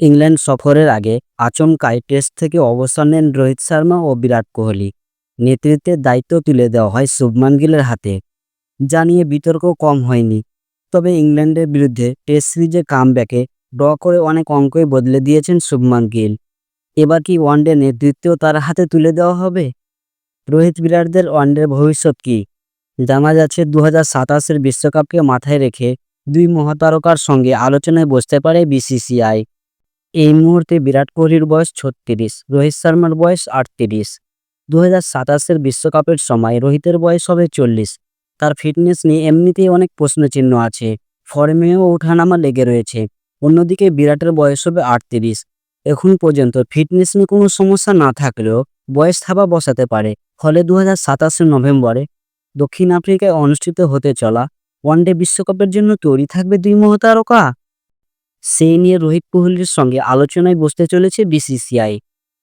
England সফরের আগে আচমকাই টেস্ট থেকে অবসর নেন রোহিত শর্মা ও বিরাট কোহলি। নেতৃত্বের দায়িত্ব তুলে দেওয়া হয় শুভমান গিলের হাতে। যা নিয়ে বিতর্ক কম হয়নি। তবে ইংল্যান্ডের বিরুদ্ধে টেস্ট সিরিজে কামব্যাকে ড্র করে অনেক অঙ্কই বদলে দিয়েছেন শুভমান গিল। এবার কি ওয়ানডে নেতৃত্বেও তার হাতে তুলে দেওয়া হবে? রোহিত বিরাটদের ওয়ানডের ভবিষ্যৎ কি? জানা যাচ্ছে দু হাজার বিশ্বকাপকে মাথায় রেখে দুই মহাতারকার সঙ্গে আলোচনায় বসতে পারে বিসিসিআই। এই মুহূর্তে বিরাট কোহলির বয়স ছত্রিশ, রোহিত শর্মার বয়স আটত্রিশ। দু হাজার সাতাশের বিশ্বকাপের সময় রোহিতের বয়স হবে চল্লিশ। তার ফিটনেস নিয়ে এমনিতেই অনেক প্রশ্নচিহ্ন আছে। ফর্মেও ওঠানামা লেগে রয়েছে। অন্যদিকে বিরাটের বয়স হবে আটত্রিশ। এখন পর্যন্ত ফিটনেস নিয়ে কোনো সমস্যা না থাকলেও বয়স থাবা বসাতে পারে। ফলে দু হাজার নভেম্বরে দক্ষিণ আফ্রিকায় অনুষ্ঠিত হতে চলা ওয়ানডে বিশ্বকাপের জন্য তৈরি থাকবে দুই মহাতারকা। সেই নিয়ে রোহিত কোহলির সঙ্গে আলোচনায় বসতে চলেছে বিসিসিআই।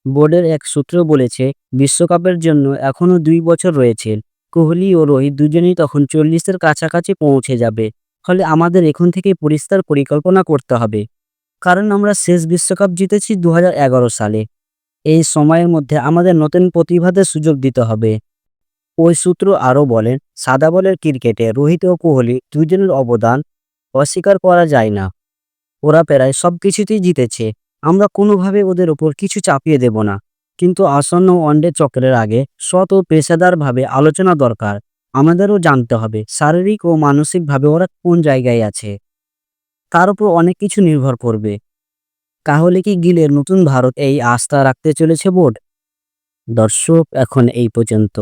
বোর্ডের এক সূত্র বলেছে, বিশ্বকাপের জন্য এখনও দুই বছর রয়েছে। কোহলি ও রোহিত দুজনেই তখন চল্লিশের কাছাকাছি পৌঁছে যাবে। ফলে আমাদের এখন থেকে পরিষ্কার পরিকল্পনা করতে হবে। কারণ আমরা শেষ বিশ্বকাপ জিতেছি দু হাজার এগারো সালে। এই সময়ের মধ্যে আমাদের নতুন প্রতিভাদের সুযোগ দিতে হবে। ওই সূত্র আরও বলেন সাদা বলের ক্রিকেটে রোহিত ও কোহলি দুজনের অবদান অস্বীকার করা যায় না। ওরা প্রায় সব কিছুতেই জিতেছে। আমরা কোনোভাবে ওদের ওপর কিছু চাপিয়ে দেব না। কিন্তু আসন্ন ওয়ানডে চক্রের আগে সৎ ও পেশাদারভাবে আলোচনা দরকার। আমাদেরও জানতে হবে শারীরিক ও মানসিকভাবে ওরা কোন জায়গায় আছে। তার উপর অনেক কিছু নির্ভর করবে। তাহলে কি গিলের নতুন ভারত এই আস্থা রাখতে চলেছে বোর্ড? দর্শক, এখন এই পর্যন্ত।